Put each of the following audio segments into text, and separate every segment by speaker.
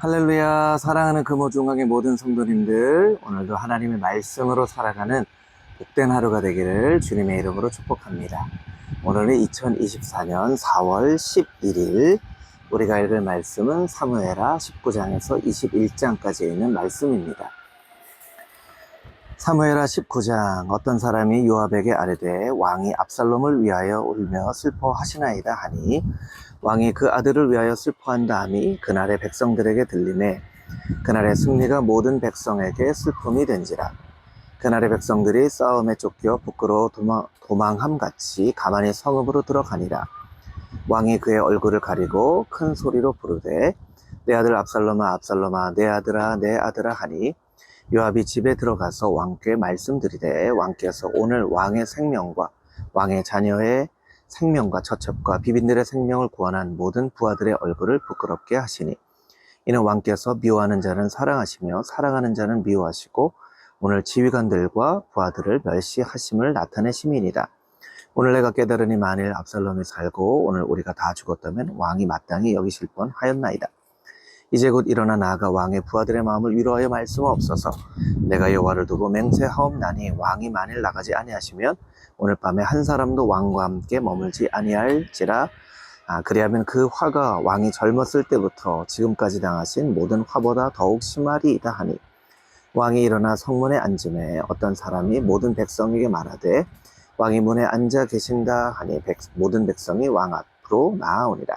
Speaker 1: 할렐루야 사랑하는 금호중앙의 모든 성도님들 오늘도 하나님의 말씀으로 살아가는 복된 하루가 되기를 주님의 이름으로 축복합니다. 오늘은 2024년 4월 11일 우리가 읽을 말씀은 사무에라 19장에서 21장까지 있는 말씀입니다 사무에라 19장 어떤 사람이 요압에게 아뢰되 왕이 압살롬을 위하여 울며 슬퍼하시나이다 하니 왕이 그 아들을 위하여 슬퍼한 다음이 그날의 백성들에게 들리매 그날의 승리가 모든 백성에게 슬픔이 된지라. 그날의 백성들이 싸움에 쫓겨 부끄러워 도망, 도망 함 같이 가만히 성읍으로 들어가니라. 왕이 그의 얼굴을 가리고 큰 소리로 부르되 내 아들 압살롬아 압살롬아 내 아들아 내 아들아 하니 요압이 집에 들어가서 왕께 말씀드리되 왕께서 오늘 왕의 생명과 왕의 자녀의 생명과 처첩과 비빈들의 생명을 구원한 모든 부하들의 얼굴을 부끄럽게 하시니 이는 왕께서 미워하는 자는 사랑하시며 사랑하는 자는 미워하시고 오늘 지휘관들과 부하들을 멸시하심을 나타내심이니라. 오늘 내가 깨달으니 만일 압살롬이 살고 오늘 우리가 다 죽었다면 왕이 마땅히 여기실 뻔 하였나이다. 이제 곧 일어나 나아가 왕의 부하들의 마음을 위로하여 말씀없어서 내가 여호와를 두고 맹세하옵나니 왕이 만일 나가지 아니하시면 오늘 밤에 한 사람도 왕과 함께 머물지 아니할지라. 아, 그리하면 그 화가 왕이 젊었을 때부터 지금까지 당하신 모든 화보다 더욱 심하리이다 하니 왕이 일어나 성문에 앉음에 어떤 사람이 모든 백성에게 말하되 왕이 문에 앉아 계신다 하니 백- 모든 백성이 왕 앞으로 나아오니라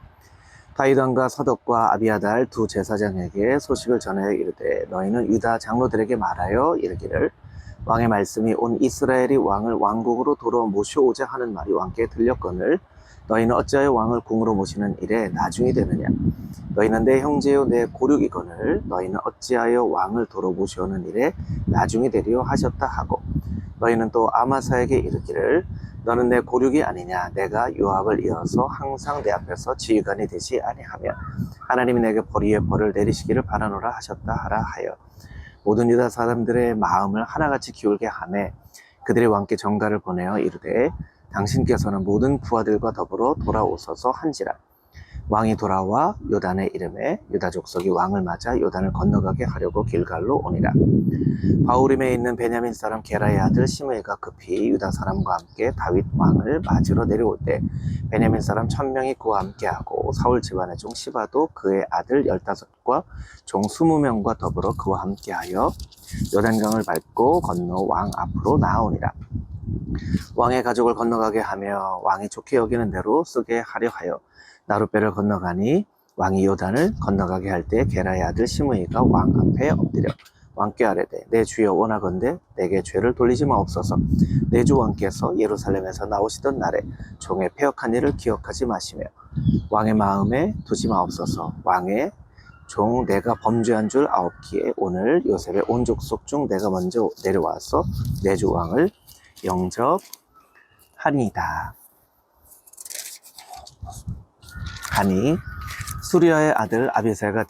Speaker 1: 다이던과 사독과 아비아달 두 제사장에게 소식을 전하여 이르되 너희는 유다 장로들에게 말하여 이르기를 왕의 말씀이 온 이스라엘이 왕을 왕궁으로 도로 모셔오자 하는 말이 왕께 들렸거늘 너희는 어찌하여 왕을 궁으로 모시는 일에 나중이 되느냐? 너희는 내 형제요 내 고륙이거늘 너희는 어찌하여 왕을 도로 모셔오는 일에 나중이 되리요 하셨다 하고 너희는 또 아마사에게 이르기를 너는 내 고륙이 아니냐? 내가 요압을 이어서 항상 내 앞에서 지휘관이 되지 아니하며 하나님이 내게 벌 위에 벌을 내리시기를 바라노라 하셨다 하라 하여 모든 유다 사람들의 마음을 하나같이 기울게 하매 그들의 왕께 정가를 보내어 이르되 당신께서는 모든 부하들과 더불어 돌아오소서 한지라 왕이 돌아와 요단의 이름에 유다 족속이 왕을 맞아 요단을 건너가게 하려고 길갈로 오니라. 바우림에 있는 베냐민 사람 게라의 아들 시므이가 급히 유다 사람과 함께 다윗 왕을 맞으러 내려올 때 베냐민 사람 천명이 그와 함께하고 사울 집안의 종 시바도 그의 아들 열다섯과 종 스무 명과 더불어 그와 함께하여 요단강을 밟고 건너 왕 앞으로 나아오니라. 왕의 가족을 건너가게 하며 왕이 좋게 여기는 대로 쓰게 하려 하여 나룻배를 건너가니 왕이 요단을 건너가게 할 때 게라의 아들 시므이가 왕 앞에 엎드려 왕께 아뢰되 내 주여 원하건대 내게 죄를 돌리지 마옵소서 내 주 왕께서 예루살렘에서 나오시던 날에 종의 폐역한 일을 기억하지 마시며 왕의 마음에 두지 마옵소서 왕의 종 내가 범죄한 줄 아옵기에 오늘 요셉의 온 족속 중 내가 먼저 내려와서 내 주 왕을 영접하니이다 하니 수리아의 아들 아비사가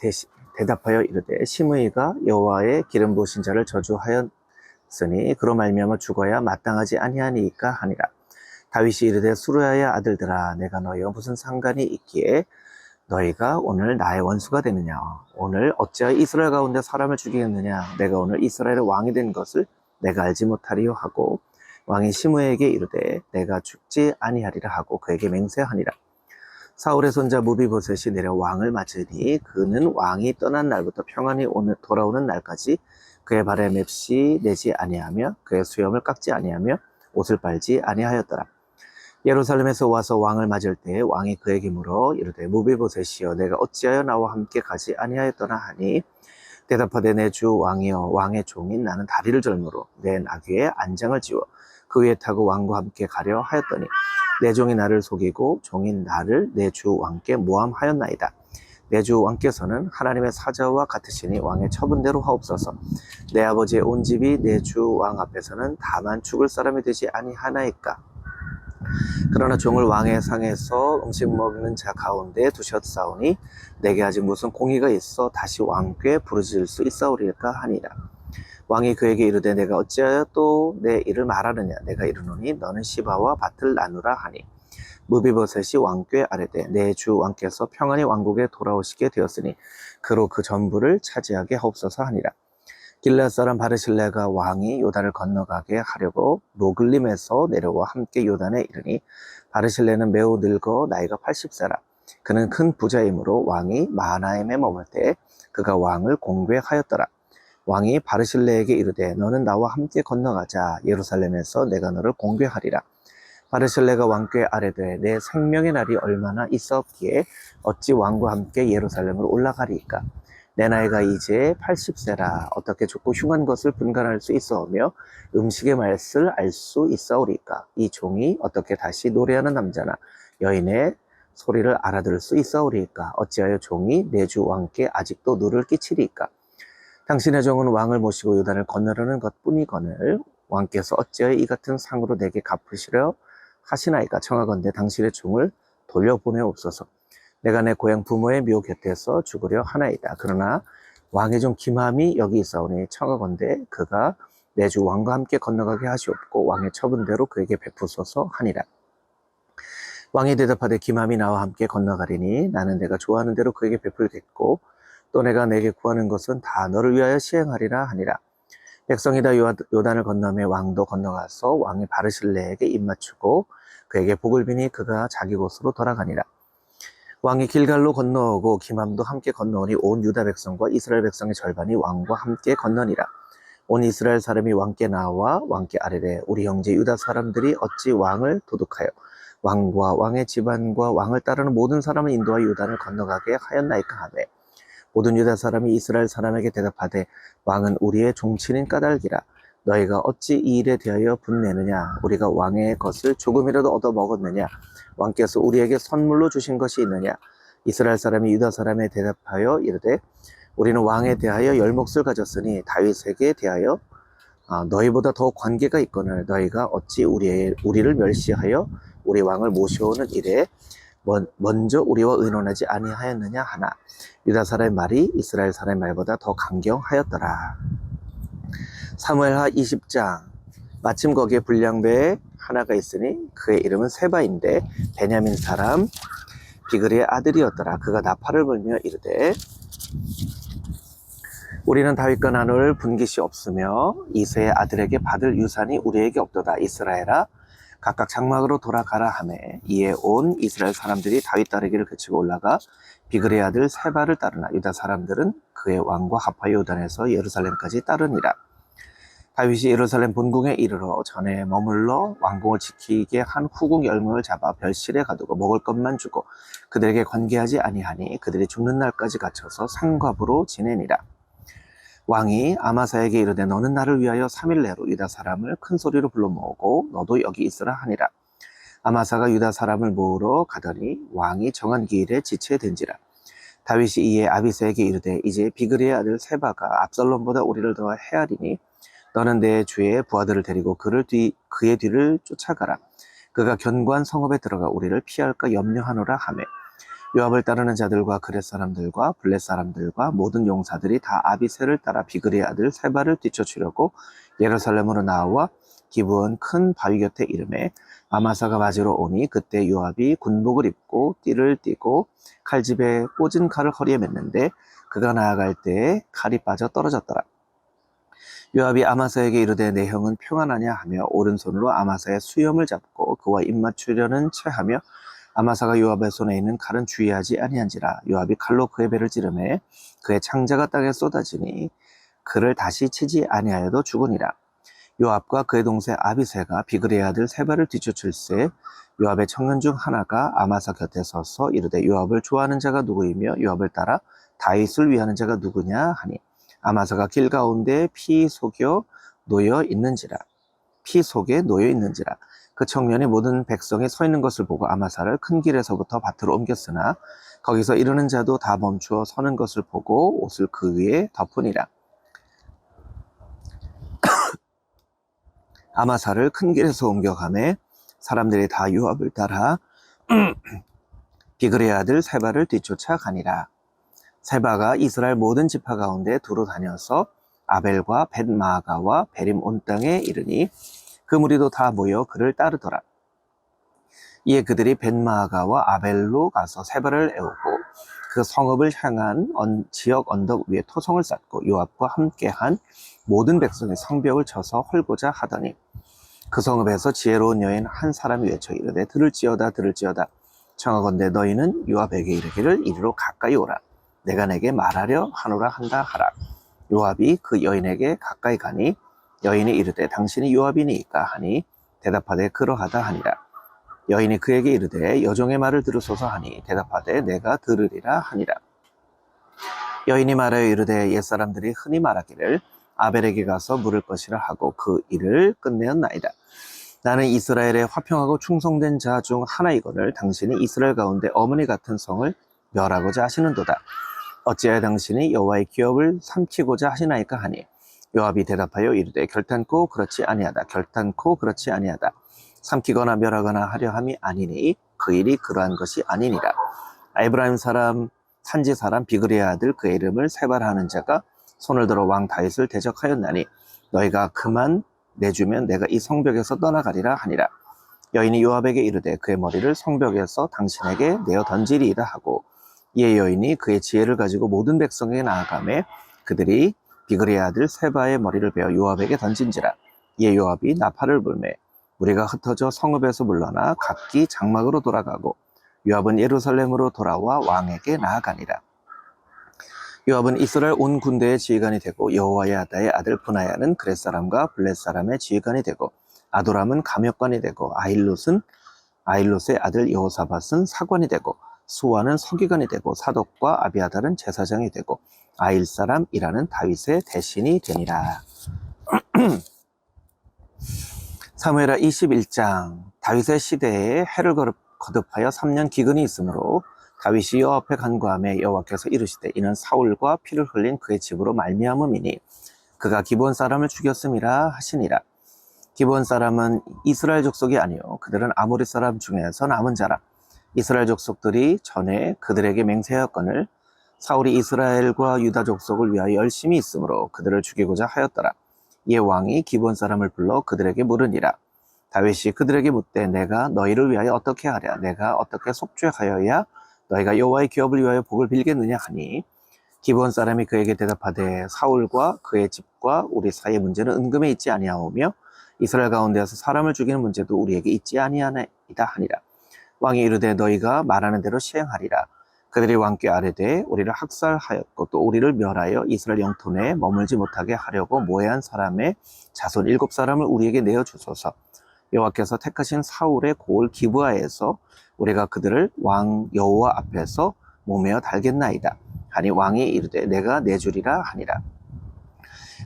Speaker 1: 대답하여 이르되 시므이가 여호와의 기름 부으신 자를 저주하였으니 그로 말미암아 죽어야 마땅하지 아니하니이까 하니라. 다윗이 이르되 수리아의 아들들아 내가 너희와 무슨 상관이 있기에 너희가 오늘 나의 원수가 되느냐? 오늘 어찌하여 이스라엘 가운데 사람을 죽이겠느냐? 내가 오늘 이스라엘의 왕이 된 것을 내가 알지 못하리요 하고 왕이 시므에게 이르되 내가 죽지 아니하리라 하고 그에게 맹세하니라 사울의 손자 무비보셋이 내려 왕을 맞으니 그는 왕이 떠난 날부터 평안히 오늘 돌아오는 날까지 그의 발에 맵시 내지 아니하며 그의 수염을 깎지 아니하며 옷을 빨지 아니하였더라. 예루살렘에서 와서 왕을 맞을 때 왕이 그에게 물어 이르되 무비보셋이여 내가 어찌하여 나와 함께 가지 아니하였더나 하니 대답하되 내 주 왕이여 왕의 종인 나는 다리를 절므로 내 나귀에 안장을 지워 그 위에 타고 왕과 함께 가려 하였더니 내 종이 나를 속이고 종인 나를 내 주 왕께 모함하였나이다. 내 주 왕께서는 하나님의 사자와 같으시니 왕의 처분대로 하옵소서. 내 아버지의 온 집이 내 주 왕 앞에서는 다만 죽을 사람이 되지 아니하나이까. 그러나 종을 왕의 상에서 음식 먹는 자 가운데 두셨사오니 내게 아직 무슨 공의가 있어 다시 왕께 부르짖을 수 있사오리까 하니라. 왕이 그에게 이르되 내가 어찌하여 또 내 일을 말하느냐 내가 이르노니 너는 시바와 밭을 나누라 하니 무비보셋이 왕께 아뢰되 내 주 왕께서 평안히 왕국에 돌아오시게 되었으니 그로 그 전부를 차지하게 하옵소서 하니라. 길라 사람 바르실레가 왕이 요단을 건너가게 하려고 로글림에서 내려와 함께 요단에 이르니 바르실레는 매우 늙어 나이가 80세라. 그는 큰 부자이므로 왕이 마하나임에 머물 때 그가 왕을 공개하였더라. 왕이 바르실레에게 이르되 너는 나와 함께 건너가자. 예루살렘에서 내가 너를 공개하리라. 바르실레가 왕께 아뢰되 내 생명의 날이 얼마나 있었기에 어찌 왕과 함께 예루살렘으로 올라가리이까? 내 나이가 이제 80세라. 어떻게 좋고 흉한 것을 분간할 수 있어오며 음식의 맛을 알 수 있사오리까? 이 종이 어떻게 다시 노래하는 남자나 여인의 소리를 알아들을 수 있사오리까? 어찌하여 종이 내 주 왕께 아직도 누를 끼치리까 당신의 종은 왕을 모시고 요단을 건너려는 것뿐이거늘 왕께서 어찌하여 이 같은 상으로 내게 갚으시려 하시나이까 청하건대 당신의 종을 돌려보내옵소서. 내가 내 고향 부모의 묘 곁에서 죽으려 하나이다. 그러나 왕의 종 김함이 여기 있사오니 청하건대 그가 내 주 왕과 함께 건너가게 하시옵고 왕의 처분대로 그에게 베푸소서 하니라. 왕이 대답하되 김함이 나와 함께 건너가리니 나는 내가 좋아하는 대로 그에게 베풀겠고 또 내가 내게 구하는 것은 다 너를 위하여 시행하리라 하니라. 백성이 다 요- 요단을 건너매 왕도 건너가서 왕이 바르실레에게 입맞추고 그에게 복을 비니 그가 자기 곳으로 돌아가니라. 왕이 길갈로 건너오고 기맘도 함께 건너오니 온 유다 백성과 이스라엘 백성의 절반이 왕과 함께 건너니라. 온 이스라엘 사람이 왕께 나와 왕께 아뢰되 우리 형제 유다 사람들이 어찌 왕을 도둑하여 왕과 왕의 집안과 왕을 따르는 모든 사람을 인도하여 유단을 건너가게 하였나이까 하매 모든 유다 사람이 이스라엘 사람에게 대답하되 왕은 우리의 종친인 까닭이라. 너희가 어찌 이 일에 대하여 분내느냐? 우리가 왕의 것을 조금이라도 얻어 먹었느냐? 왕께서 우리에게 선물로 주신 것이 있느냐? 이스라엘 사람이 유다 사람에 대답하여 이르되 우리는 왕에 대하여 열 몫을 가졌으니 다윗에게 대하여 아, 너희보다 더 관계가 있거늘 너희가 어찌 우리의, 우리를 멸시하여 우리 왕을 모셔오는 일에 먼- 먼저 우리와 의논하지 아니하였느냐 하나 유다 사람의 말이 이스라엘 사람의 말보다 더 강경하였더라. 사무엘하 20장 마침 거기에 불량배에 하나가 있으니 그의 이름은 세바인데 베냐민 사람 비그리의 아들이었더라. 그가 나팔을 불며 이르되 우리는 다윗과 나눌 분깃이 없으며 이세의 아들에게 받을 유산이 우리에게 없도다. 이스라엘아 각각 장막으로 돌아가라 하매 이에 온 이스라엘 사람들이 다윗 따르기를 그치고 올라가 비그리의 아들 세바를 따르나 유다 사람들은 그의 왕과 하파 요단에서 예루살렘까지 따르니라. 다윗이 예루살렘 본궁에 이르러 전에 머물러 왕궁을 지키게 한 후궁 열 명을 잡아 별실에 가두고 먹을 것만 주고 그들에게 관계하지 아니하니 그들이 죽는 날까지 갇혀서 상갑으로 지내니라. 왕이 아마사에게 이르되 너는 나를 위하여 3일 내로 유다 사람을 큰 소리로 불러 모으고 너도 여기 있으라 하니라. 아마사가 유다 사람을 모으러 가더니 왕이 정한 기일에 지체된지라. 다윗이 이에 아비세에게 이르되 이제 비그리의 아들 세바가 압살롬보다 우리를 더 헤아리니 너는 내 주의 부하들을 데리고 그를 뒤 그의 뒤를 쫓아가라. 그가 견고한 성읍에 들어가 우리를 피할까 염려하노라 하매 요압을 따르는 자들과 그렛 사람들과 블렛 사람들과 모든 용사들이 다 아비세를 따라 비그리의 아들 세바를 뒤쫓으려고 예루살렘으로 나와 기브온 큰 바위 곁에 이름에 아마사가 맞으러 오니 그때 요압이 군복을 입고 띠를 띠고 칼집에 꽂은 칼을 허리에 맸는데 그가 나아갈 때에 칼이 빠져 떨어졌더라. 요압이 아마사에게 이르되 내 형은 평안하냐 하며 오른손으로 아마사의 수염을 잡고 그와 입맞추려는 체하며 아마사가 요압의 손에 있는 칼은 주의하지 아니한지라 요압이 칼로 그의 배를 찌르매 그의 창자가 땅에 쏟아지니 그를 다시 치지 아니하여도 죽으니라. 요압과 그의 동생 아비세가 비그레의 아들 세바를 뒤쫓을세 요압의 청년 중 하나가 아마사 곁에 서서 이르되 요압을 좋아하는 자가 누구이며 요압을 따라 다윗을 위하는 자가 누구냐 하니 아마사가 길 가운데 피 속여 놓여 있는지라. 피 속에 놓여 있는지라 그 청년이 모든 백성이 서 있는 것을 보고 아마사를 큰 길에서부터 밭으로 옮겼으나 거기서 이르는 자도 다 멈추어 서는 것을 보고 옷을 그 위에 덮으니라. 아마사를 큰 길에서 옮겨가매 사람들이 다 요압을 따라 비그레 아들 세바를 뒤쫓아 가니라. 세바가 이스라엘 모든 지파 가운데 두루 다녀서 아벨과 벳마가와 베림 온 땅에 이르니 그 무리도 다 모여 그를 따르더라. 이에 그들이 벳마가와 아벨로 가서 세바를 애우고 그 성읍을 향한 언- 지역 언덕 위에 토성을 쌓고 요압과 함께한 모든 백성의 성벽을 쳐서 헐고자 하더니 그 성읍에서 지혜로운 여인 한 사람이 외쳐 이르되 들을지어다 들을지어다. 청하건대 너희는 요압에게 이르기를 이리로 가까이 오라. 내가 내게 말하려 하노라 한다 하라. 요압이 그 여인에게 가까이 가니 여인이 이르되 당신이 요압이니까 하니 대답하되 그러하다 하니라 여인이 그에게 이르되 여종의 말을 들으소서 하니 대답하되 내가 들으리라 하니라 여인이 말하여 이르되 옛사람들이 흔히 말하기를 아벨에게 가서 물을 것이라 하고 그 일을 끝내었나이다. 나는 이스라엘의 화평하고 충성된 자 중 하나이거늘 당신이 이스라엘 가운데 어머니 같은 성을 멸하고자 하시는도다. 어찌하여 당신이 여호와의 기업을 삼키고자 하시나이까 하니 요압이 대답하여 이르되 결단코 그렇지 아니하다. 결단코 그렇지 아니하다. 삼키거나 멸하거나 하려 함이 아니니 그 일이 그러한 것이 아니니라. 에브라임 사람 산지 사람 비그리의 아들 그의 이름을 세발하는 자가 손을 들어 왕 다윗을 대적하였나니 너희가 그만 내주면 내가 이 성벽에서 떠나가리라 하니라. 여인이 요압에게 이르되 그의 머리를 성벽에서 당신에게 내어 던지리이다 하고 이에 여인이 그의 지혜를 가지고 모든 백성에게 나아가매 그들이 비그리의 아들 세바의 머리를 베어 요압에게 던진지라. 이에 요압이 나팔을 불매 우리가 흩어져 성읍에서 물러나 각기 장막으로 돌아가고 요압은 예루살렘으로 돌아와 왕에게 나아가니라. 요압은 이스라엘 온 군대의 지휘관이 되고 여호와야다의 아들 분하야는 그렛 사람과 블렛 사람의 지휘관이 되고 아도람은 감역관이 되고 아일롯은 아일롯의 아들 여호사밧은 사관이 되고 수아는 서기관이 되고 사독과 아비아달은 제사장이 되고 아일 사람이라는 다윗의 대신이 되니라. 사무엘하 21장 다윗의 시대에 해를 거듭- 거듭하여 3년 기근이 있으므로 다윗이 여호와 앞에 간구함에 여호와께서 이르시되 이는 사울과 피를 흘린 그의 집으로 말미암음이니 그가 기본 사람을 죽였음이라 하시니라 기본 사람은 이스라엘 족속이 아니요 그들은 아모리 사람 중에서 남은 자라 이스라엘 족속들이 전에 그들에게 맹세하였거늘 사울이 이스라엘과 유다 족속을 위하여 열심히 있으므로 그들을 죽이고자 하였더라. 이에 왕이 기본 사람을 불러 그들에게 물으니라. 다윗이 그들에게 묻되 내가 너희를 위하여 어떻게 하랴? 내가 어떻게 속죄하여야 너희가 여호와의 기업을 위하여 복을 빌겠느냐 하니? 기본 사람이 그에게 대답하되 사울과 그의 집과 우리 사이의 문제는 은금에 있지 아니하오며 이스라엘 가운데에서 사람을 죽이는 문제도 우리에게 있지 아니하나이다 하니라. 왕이 이르되 너희가 말하는 대로 시행하리라 그들이 왕께 아뢰되 우리를 학살하였고 또 우리를 멸하여 이스라엘 영토 내에 머물지 못하게 하려고 모해한 사람의 자손 일곱 사람을 우리에게 내어 주소서 여호와께서 택하신 사울의 고을 기브아에서 우리가 그들을 왕 여호와 앞에서 몸에어 달겠나이다. 하니 왕이 이르되 내가 내주리라 하니라.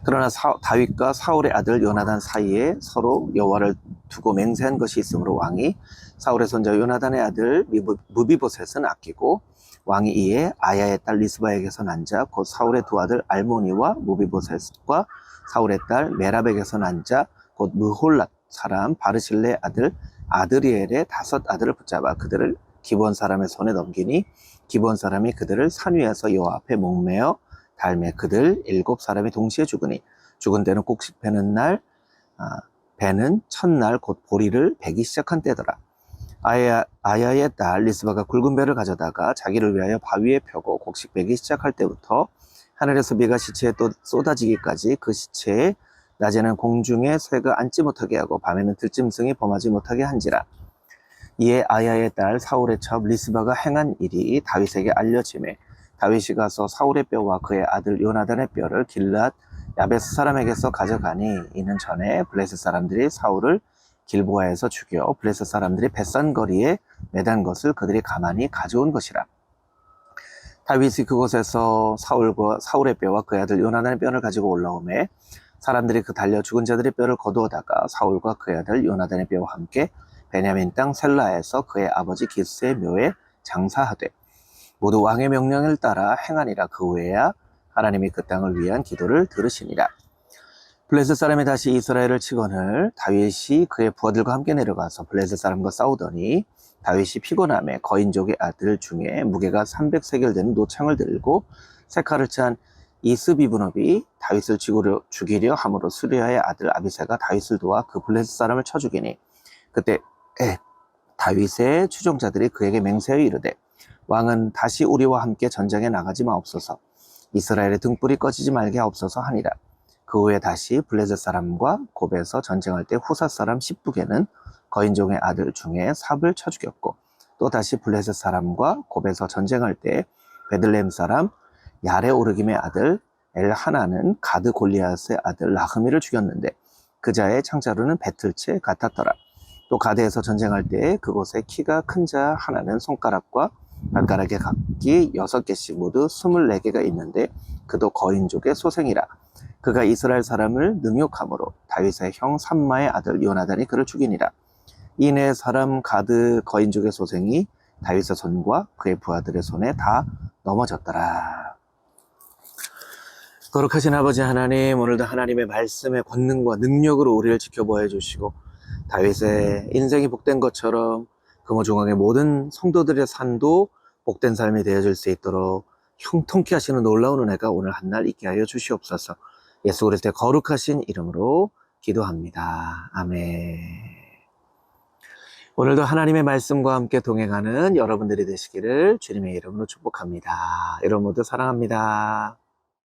Speaker 1: 그러나 사- 다윗과 사울의 아들 요나단 사이에 서로 여호와를 두고 맹세한 것이 있으므로 왕이 사울의 손자 요나단의 아들 무비보셋은 아끼고 왕이 이에 아야의 딸 리스바에게서 난 자 곧 사울의 두 아들 알모니와 무비보셋과 사울의 딸 메랍에게서 난 자 곧 무홀랏 사람 바르실레의 아들 아드리엘의 다섯 아들을 붙잡아 그들을 기본 사람의 손에 넘기니 기본 사람이 그들을 산 위에서 여호와 앞에 목매어 달매 그들 일곱 사람이 동시에 죽으니 죽은 때는 곡식 베는 날 아, 배는 첫날 곧 보리를 베기 시작한 때더라 아야, 아야의 딸 리스바가 굵은 배를 가져다가 자기를 위하여 바위에 펴고 곡식 베기 시작할 때부터 하늘에서 비가 시체에 또 쏟아지기까지 그 시체에 낮에는 공중에 새가 앉지 못하게 하고 밤에는 들짐승이 범하지 못하게 한지라. 이에 아야의 딸 사울의 첩 리스바가 행한 일이 다윗에게 알려지매 다윗이 가서 사울의 뼈와 그의 아들 요나단의 뼈를 길랏 야베스 사람에게서 가져가니 이는 전에 블레셋 사람들이 사울을 길보아에서 죽여 블레셋 사람들이 뱃산 거리에 매단 것을 그들이 가만히 가져온 것이라. 다윗이 그곳에서 사울과 사울의 뼈와 그의 아들 요나단의 뼈를 가지고 올라오매 사람들이 그 달려 죽은 자들의 뼈를 거두어다가 사울과 그의 아들 요나단의 뼈와 함께 베냐민 땅 셀라에서 그의 아버지 기스의 묘에 장사하되 모두 왕의 명령을 따라 행하니라 그 후에야 하나님이 그 땅을 위한 기도를 들으시니라. 블레셋 사람이 다시 이스라엘을 치거늘 다윗이 그의 부하들과 함께 내려가서 블레셋 사람과 싸우더니 다윗이 피곤함에 거인족의 아들 중에 무게가 300세겔 되는 노창을 들고 세칼을 찬 이스비브업이 다윗을 죽이려, 죽이려 함으로 수리아의 아들 아비세가 다윗을 도와 그 블레셋 사람을 쳐 죽이니 그때 에, 다윗의 추종자들이 그에게 맹세하여 이르되 왕은 다시 우리와 함께 전쟁에 나가지 마옵소서. 이스라엘의 등불이 꺼지지 말게 하옵소서 하니라 그 후에 다시 블레셋 사람과 곱에서 전쟁할 때 후사 사람 십부게는 거인종의 아들 중에 삽을 쳐 죽였고 또 다시 블레셋 사람과 곱에서 전쟁할 때 베들레헴 사람 야레 오르김의 아들 엘 하나는 가드 골리앗의 아들 라흐미를 죽였는데 그 자의 창자루는 배틀채 같았더라. 또 가드에서 전쟁할 때 그곳에 키가 큰 자 하나는 손가락과 발가락에 각기 여섯 개씩 모두 스물네 개가 있는데 그도 거인족의 소생이라. 그가 이스라엘 사람을 능욕함으로 다윗의 형 삼마의 아들 요나단이 그를 죽이니라. 이내 사람 가드 거인족의 소생이 다윗의 손과 그의 부하들의 손에 다 넘어졌더라. 거룩하신 아버지 하나님, 오늘도 하나님의 말씀의 권능과 능력으로 우리를 지켜보아 주시고, 다윗의 인생이 복된 것처럼 금호중앙의 모든 성도들의 산도 복된 삶이 되어질 수 있도록 형통케 하시는 놀라운 은혜가 오늘 한 날 있게 하여 주시옵소서. 예수 그리스도의 거룩하신 이름으로 기도합니다. 아멘. 오늘도 하나님의 말씀과 함께 동행하는 여러분들이 되시기를 주님의 이름으로 축복합니다. 여러분 모두 사랑합니다.